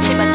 请问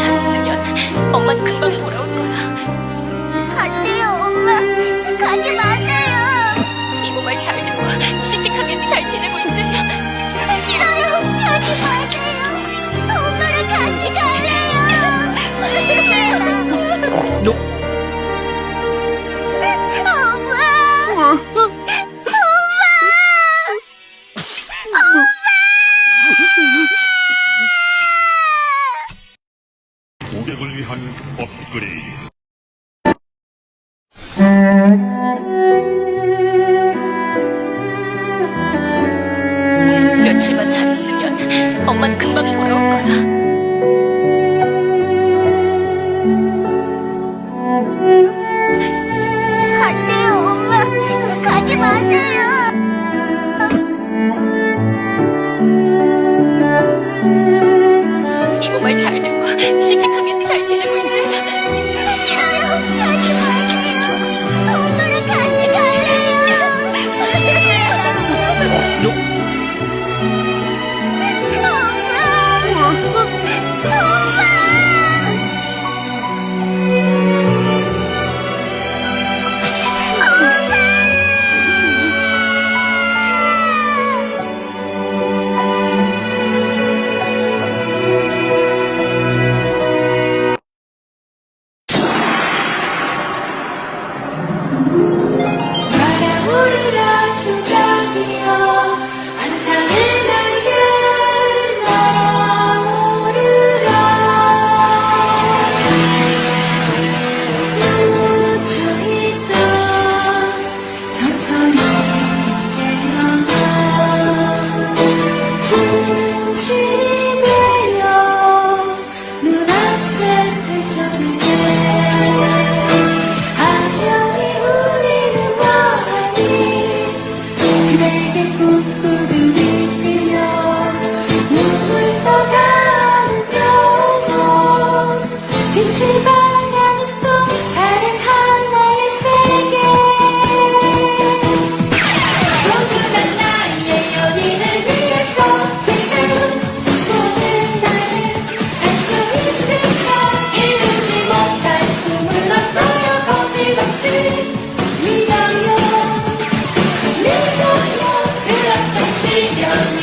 어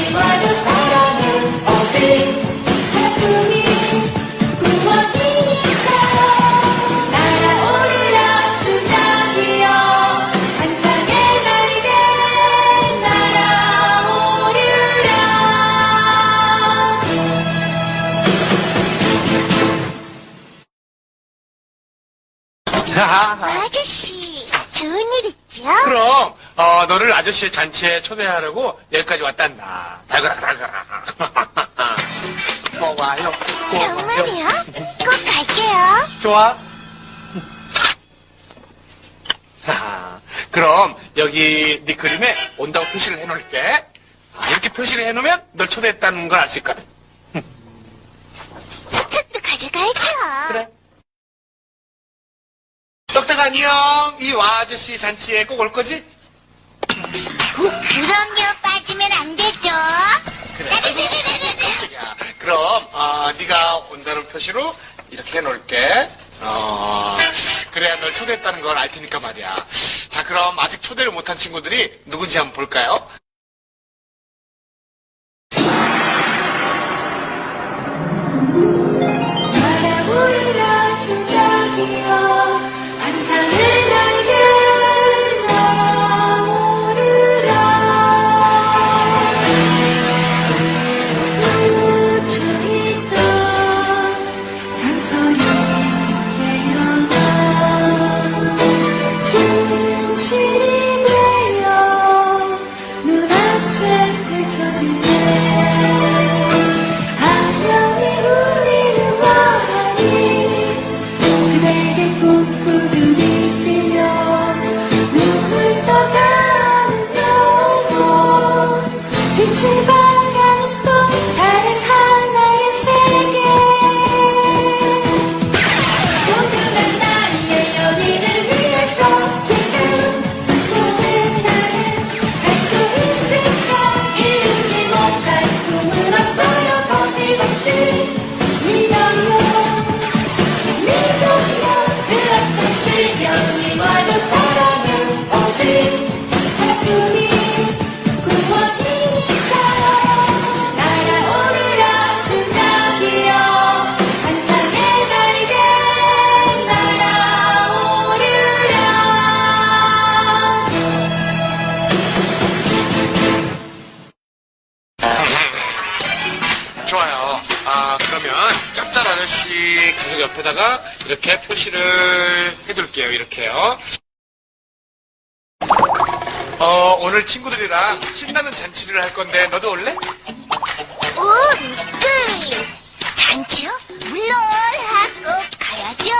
아저씨의 잔치에 초대하려고 여기까지 왔단다. 달거라, 달거라. 고마워요. 고마워요. 정말이요? 꼭 갈게요. 좋아. 자, 그럼 여기 네 그림에 온다고 표시를 해놓을게. 아, 이렇게 표시를 해놓으면 널 초대했다는 걸 알 수 있거든. 수첩도 가져가야죠. 그래. 떡떡 안녕. 이 와 아저씨 잔치에 꼭 올 거지? 그럼요, 빠지면 안 되죠. 깜짝이야. 그럼 어, 네가 온다는 표시로 이렇게 해놓을게. 어, 그래야 널 초대했다는 걸 알 테니까 말이야. 자, 그럼 아직 초대를 못한 친구들이 누군지 한번 볼까요? get close to you. 여기다가 이렇게 표시를 해둘게요. 이렇게요. 어, 오늘 친구들이랑 신나는 잔치를 할 건데 너도 올래? 운, 그. 잔치요? 물론, 하고 가야죠.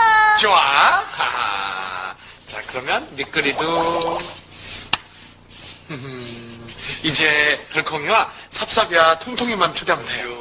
좋아. 하하. 자, 그러면 미끄리도 흠흠. 이제 덜컹이와 삽삽이와 통통이만 초대하면 돼요.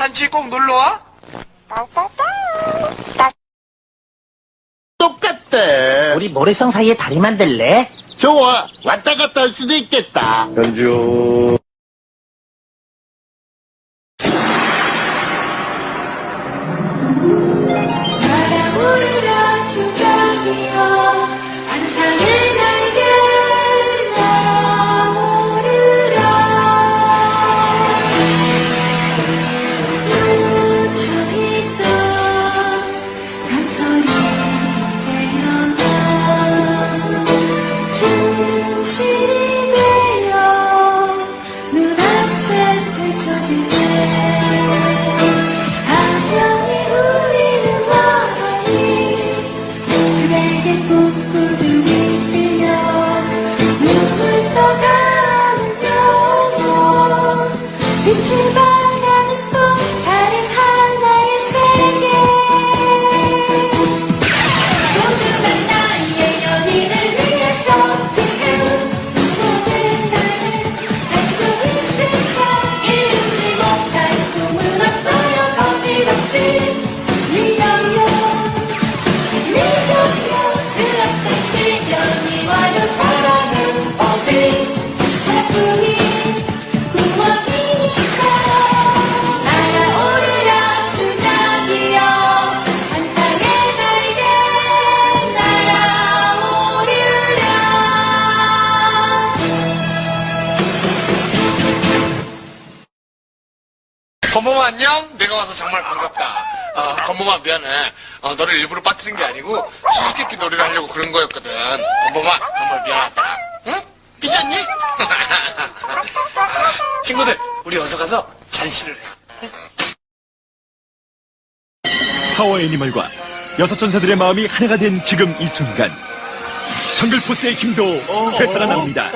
잔치에 꼭 놀러와? 똑같대. 우리 모래성 사이에 다리 만들래? 좋아. 왔다 갔다 할 수도 있겠다. 현지 건모마 안녕? 내가 와서 정말 반갑다. 어, 건모마 미안해. 어, 너를 일부러 빠뜨린 게 아니고 수수께끼 놀이를 하려고 그런 거였거든. 건모마 정말 미안하다. 응? 삐졌니? 아, 친구들, 우리 어서 가서 잔치를 해. 파워 애니멀과 여섯 전사들의 마음이 하나가 된 지금 이 순간 정글포스의 힘도 되살아납니다.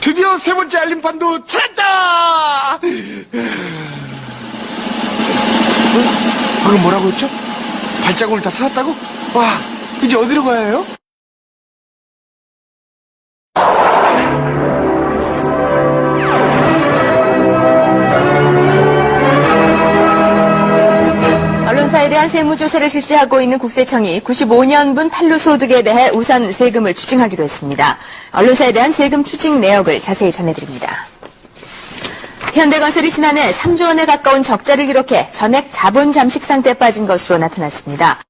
드디어 세 번째 알림판도 찾았다! 어? 방금 뭐라고 했죠? 발자국을 다 찾았다고? 와, 이제 어디로 가야 해요? 언론사에 대한 세무조사를 실시하고 있는 국세청이 95년분 판로소득에 대해 우선 세금을 추징하기로 했습니다. 언론사에 대한 세금 추징 내역을 자세히 전해드립니다. 현대건설이 지난해 3조 원에 가까운 적자를 기록해 전액 자본 잠식 상태에 빠진 것으로 나타났습니다.